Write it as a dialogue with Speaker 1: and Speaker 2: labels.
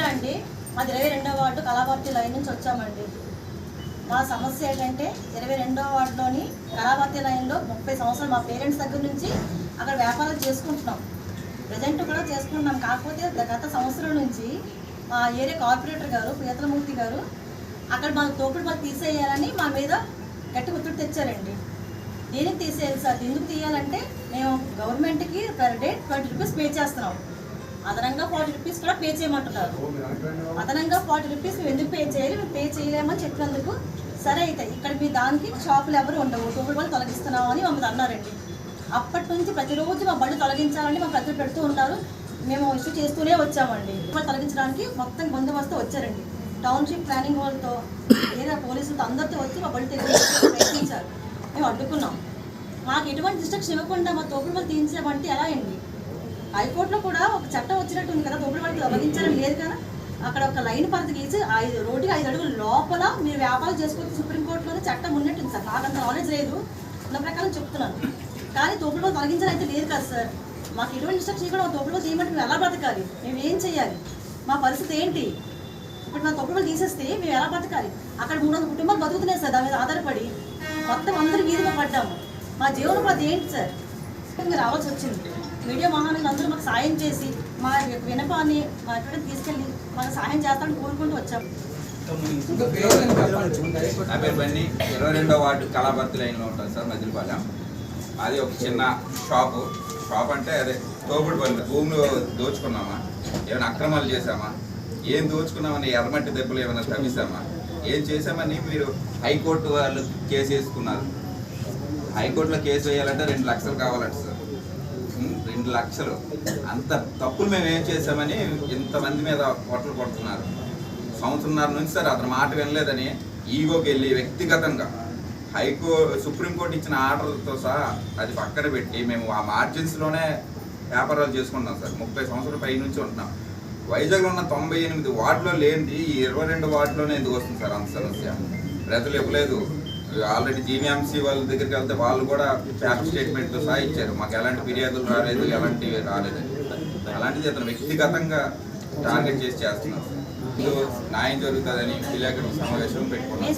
Speaker 1: అండి. అది ఇరవై రెండో వార్డు కళాభారతి లైన్ నుంచి వచ్చామండి. మా సమస్య ఏంటంటే ఇరవై రెండో వార్డులోని కళాభారతి లైన్లో ముప్పై సంవత్సరాలు మా పేరెంట్స్ దగ్గర నుంచి అక్కడ వ్యాపారాలు చేసుకుంటున్నాం. ప్రజెంట్ కూడా చేసుకుంటున్నాం. కాకపోతే గత సంవత్సరం నుంచి మా ఏరియా కార్పొరేటర్ గారు ప్రియతలమూర్తి గారు అక్కడ మా తోపుడు మాకు తీసేయాలని మా మీద గట్టి ఒత్తిడి తెచ్చారండి. దేనికి తీసేయాలి సార్. ఎందుకు తీయాలంటే మేము గవర్నమెంట్కి per day twenty rupees pay చేస్తున్నాం. అదనంగా ఫార్టీ రూపీస్ కూడా పే చేయమంటున్నారు. అదనంగా ఫార్టీ రూపీస్ ఎందుకు పే చేయాలి మేము పే చేయలేమని చెప్పినందుకు సరే అయితే ఇక్కడ మీ దానికి షాపులు ఎవరు ఉండవు. టూబుల్ వాళ్ళు తొలగిస్తున్నావు అని మమ్మల్ని అన్నారండి. అప్పటి నుంచి ప్రతిరోజు మా బళ్ళు తొలగించాలని మా ప్రజలు పెడుతూ ఉంటారు. మేము ఇష్యూ చేస్తూనే వచ్చామండి. వాళ్ళు తొలగించడానికి మొత్తం బందోబస్తు వచ్చారండి. టౌన్షిప్ ప్లానింగ్ వాళ్ళతో లేదా పోలీసులతో అందరితో వచ్చి మా బళ్ళు తెలియజేసి ప్రయత్నించారు. మేము అడ్డుకున్నాం. మాకు ఎటువంటి డిస్ట్రక్షన్ ఇవ్వకుండా మా తోపుడు వాళ్ళు తీయించామంటే ఎలా అండి? హైకోర్టులో కూడా ఒక చట్టం వచ్చినట్టు ఉంది కదా తోపుడు వాళ్ళకి అవగించడం లేదు కదా. అక్కడ ఒక లైన్ పరిధి గీసి ఐదు రోడ్డుకి ఐదు అడుగుల లోపల మీరు వ్యాపారం చేసుకోవచ్చు సుప్రీంకోర్టులోనే చట్టం ఉన్నట్టుంది సార్. నాకు అంత నాలెడ్జ్ లేదు. నా ప్రకారం చెప్తున్నాను. కానీ తోపుడు వాళ్ళు అయితే లేదు కదా సార్. మాకు ఇటువంటి ఇన్స్ట్రక్షన్ కూడా తోపుడు వాళ్ళు చేయమంటే మేము ఎలా బ్రతకాలి? మేము ఏం చేయాలి? మా పరిస్థితి ఏంటి? ఇప్పుడు మా తొక్కుడు తీసేస్తే మేము ఎలా బతకాలి అక్కడ మూడు వందల కుటుంబాలు బతుకుతున్నాయి సార్ దాని మీద ఆధారపడి. మొత్తం అందరూ వీధిలో పడ్డాము. మా జీవనోపాధి ఏంటి సార్? ఖచ్చితంగా రావాల్సి వచ్చింది. మీడియా వాహనాలు అందరూ మాకు సాయం చేసి మా యొక్క వినపాన్ని మా ఎక్కడ తీసుకెళ్ళి మాకు సాయం చేస్తామని కోరుకుంటూ వచ్చాము
Speaker 2: నా పేరు బన్నీ. ఇరవై రెండో వార్డు కళాభర్తి లైన్లో ఉంటుంది సార్ మధ్యపాలెం అది ఒక చిన్న షాపు. షాప్ అంటే అదే తోపుడు పనులు భూమిలో దోచుకున్నామా? ఏమైనా అక్రమాలు చేశామా? ఏం దోచుకున్నామని ఎర్రమట్టి దెబ్బలు ఏమైనా తవ్విస్తామా? ఏం చేశామని మీరు హైకోర్టు వాళ్ళు కేసు వేసుకున్నారు. హైకోర్టులో కేసు వేయాలంటే రెండు లక్షలు కావాలంట సార్. రెండు లక్షలు. అంత తప్పులు మేము ఏం చేశామని ఇంతమంది మీద కోట్లు కొడుతున్నారు. సంవత్సరంన్నర నుంచి సార్ అతని మాట వినలేదని ఈగోకి వెళ్ళి వ్యక్తిగతంగా హైకో సుప్రీంకోర్టు ఇచ్చిన ఆర్డర్తో సహా అది పక్కన పెట్టి మేము ఆ మార్జిన్స్లోనే వ్యాపారాలు చేసుకుంటున్నాం సార్. ముప్పై సంవత్సరాల పై నుంచి ఉంటున్నాం. వైజాగ్లో ఉన్న తొంభై ఎనిమిది వార్డులో లేనిది ఈ ఇరవై రెండు వార్డులోనే ఎందుకు వస్తుంది సార్ అంత సమస్య? ప్రజలు ఇవ్వలేదు. ఆల్రెడీ జీవీఎంసీ వాళ్ళ దగ్గరికి వెళ్తే వాళ్ళు కూడా ఫ్యాక్ట్ స్టేట్మెంట్తో సహా ఇచ్చారు. మాకు ఎలాంటి ఫిర్యాదులు రాలేదు ఎలాంటివి రాలేదు అలాంటిది అతను వ్యక్తిగతంగా టార్గెట్ చేసి చేస్తున్నారు. న్యాయం జరుగుతుందని విలేకరుల సమావేశం
Speaker 1: మేము
Speaker 2: పెట్టుకున్నాం